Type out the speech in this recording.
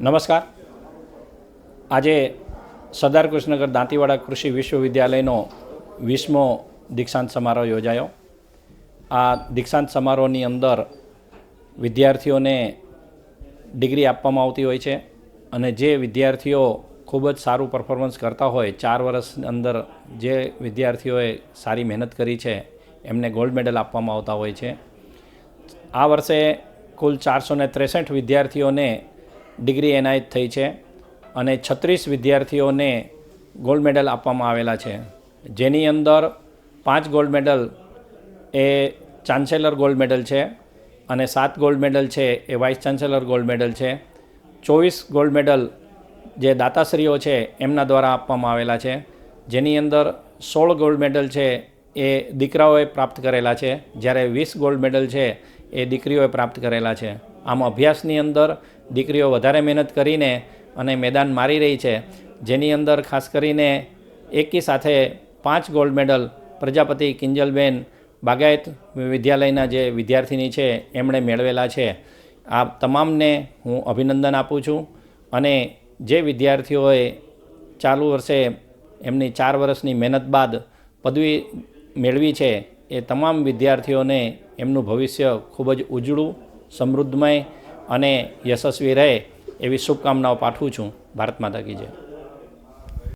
નમસ્કાર. આજે સરદાર કૃષ્ણનગર દાંતીવાડા કૃષિ વિશ્વવિદ્યાલયનો વીસમો દીક્ષાંત સમારોહ યોજાયો. આ દીક્ષાંત સમારોહની અંદર વિદ્યાર્થીઓને ડિગ્રી આપવામાં આવતી હોય છે અને જે વિદ્યાર્થીઓ ખૂબ જ સારું પરફોર્મન્સ કરતા હોય, ચાર વર્ષ અંદર જે વિદ્યાર્થીઓએ સારી મહેનત કરી છે, એમને ગોલ્ડ મેડલ આપવામાં આવતા હોય છે. આ વર્ષે કુલ ચારસો ત્રેસઠ વિદ્યાર્થીઓને ડિગ્રી એનાયત થઈ છે અને છત્રીસ વિદ્યાર્થીઓને ગોલ્ડ મેડલ આપવામાં આવેલા છે. જેની અંદર પાંચ ગોલ્ડ મેડલ એ ચાન્સેલર ગોલ્ડ મેડલ છે અને સાત ગોલ્ડ મેડલ છે એ વાઇસ ચાન્સેલર ગોલ્ડ મેડલ છે. ચોવીસ ગોલ્ડ મેડલ જે દાતાશ્રીઓ છે એમના દ્વારા આપવામાં આવેલા છે. જેની અંદર સોળ ગોલ્ડ મેડલ છે એ દીકરાઓએ પ્રાપ્ત કરેલા છે. જ્યારે વીસ ગોલ્ડ મેડલ છે એ દીકરીઓએ પ્રાપ્ત કરેલા છે. આમ અભ્યાસની અંદર દીકરીઓ વધારે મહેનત કરીને અને મેદાન મારી રહી છે. જેની અંદર ખાસ કરીને એકી સાથે પાંચ ગોલ્ડ મેડલ પ્રજાપતિ કિંજલબેન બાગાયત વિદ્યાલયના જે વિદ્યાર્થીની છે, એમણે મેળવેલા છે. આ તમામને હું અભિનંદન આપું છું અને જે વિદ્યાર્થીઓએ ચાલુ વર્ષે એમની ચાર વર્ષની મહેનત બાદ પદવી મેળવી છે, એ તમામ વિદ્યાર્થીઓને એમનું ભવિષ્ય ખૂબ જ ઉજળું, સમૃદ્ધમય અને યશસ્વી રહે એવી શુભકામનાઓ પાઠવું છું. ભારત માતા કી